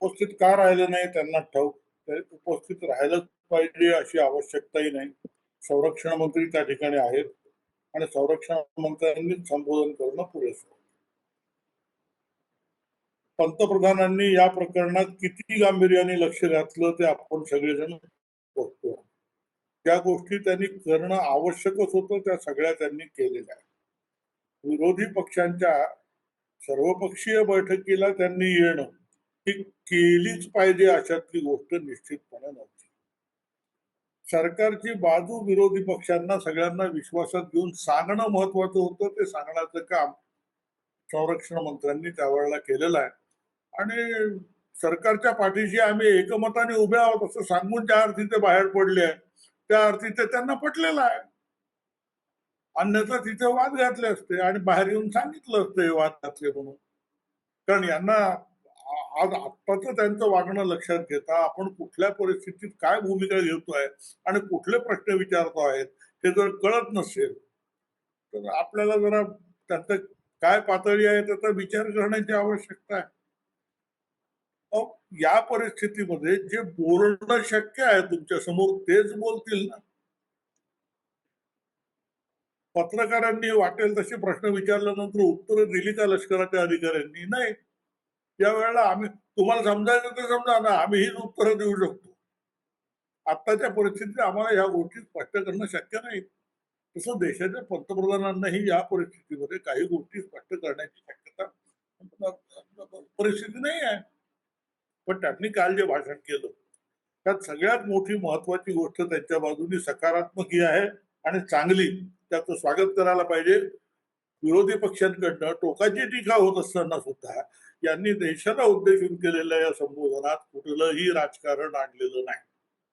उपस्थित का राहिले नाही त्यांना ठाऊक. उपस्थित राहायलाच पाहिजे अशी आवश्यकताही नाही. संरक्षण मंत्री त्या ठिकाणी आहेत. आणि संरक्षण मंत्र्यांनी संबोधन करणं पुरेसं पंतप्रधानांनी या प्रकरणात किती गांभीर्याने लक्ष घातलं ते आपण सगळेजण बघतो. ज्या गोष्टी त्यांनी करणं आवश्यकच होतं त्या सगळ्या त्यांनी केलेल्या आहेत. विरोधी पक्षांच्या सर्वपक्षीय बैठकीला त्यांनी येणं ही केलीच पाहिजे अशातली गोष्ट निश्चितपणे नव्हती. सरकारची बाजू विरोधी पक्षांना सगळ्यांना विश्वासात घेऊन सांगणं महत्वाचं होतं. ते सांगण्याचं काम संरक्षण मंत्र्यांनी त्यावेळेला केलेलं आहे. आणि सरकारच्या पाठीशी आम्ही एकमताने उभे आहोत असं सांगून ज्या अर्थी ते बाहेर पडले आहे त्या अर्थी ते त्यांना पटलेलं आहे. अन्यथा तिथे वाद घातले असते आणि बाहेर येऊन सांगितलं असतं हे वाद घातले म्हणून. कारण यांना आज आत्ताचं त्यांचं वागणं लक्षात घेता आपण कुठल्या परिस्थितीत काय भूमिका घेतोय आणि कुठले प्रश्न विचारतो आहेत हे जर कळत नसेल तर आपल्याला जरा त्यात काय पातळी आहे त्याचा विचार करण्याची आवश्यकता आहे. या परिस्थितीमध्ये जे बोलणं शक्य आहे तुमच्यासमोर तेच बोलतील ना? पत्रकारांनी वाटेल तसे प्रश्न विचारल्यानंतर उत्तरं दिली का लष्कराच्या अधिकाऱ्यांनी? नाही. या वेळेला आम्ही तुम्हाला समजायचं तर समजा ना आम्ही हीच उत्तरं देऊ शकतो. आत्ताच्या परिस्थितीत आम्हाला या गोष्टी स्पष्ट करणं शक्य नाही. तसं देशाच्या पंतप्रधानांनाही या परिस्थितीमध्ये काही गोष्टी स्पष्ट करण्याची शक्यता परिस्थिती नाही आहे. पण त्यांनी काल जे भाषण केलं त्यात सगळ्यात मोठी महत्वाची गोष्ट त्यांच्या बाजूनी सकारात्मक ही आहे आणि चांगली त्याचं स्वागत करायला पाहिजे. विरोधी पक्षांकडनं टोकाची टीका होत असताना सुद्धा यांनी देशाला उद्देशून केलेल्या या संबोधनात कुठलंही राजकारण आणलेलं नाही.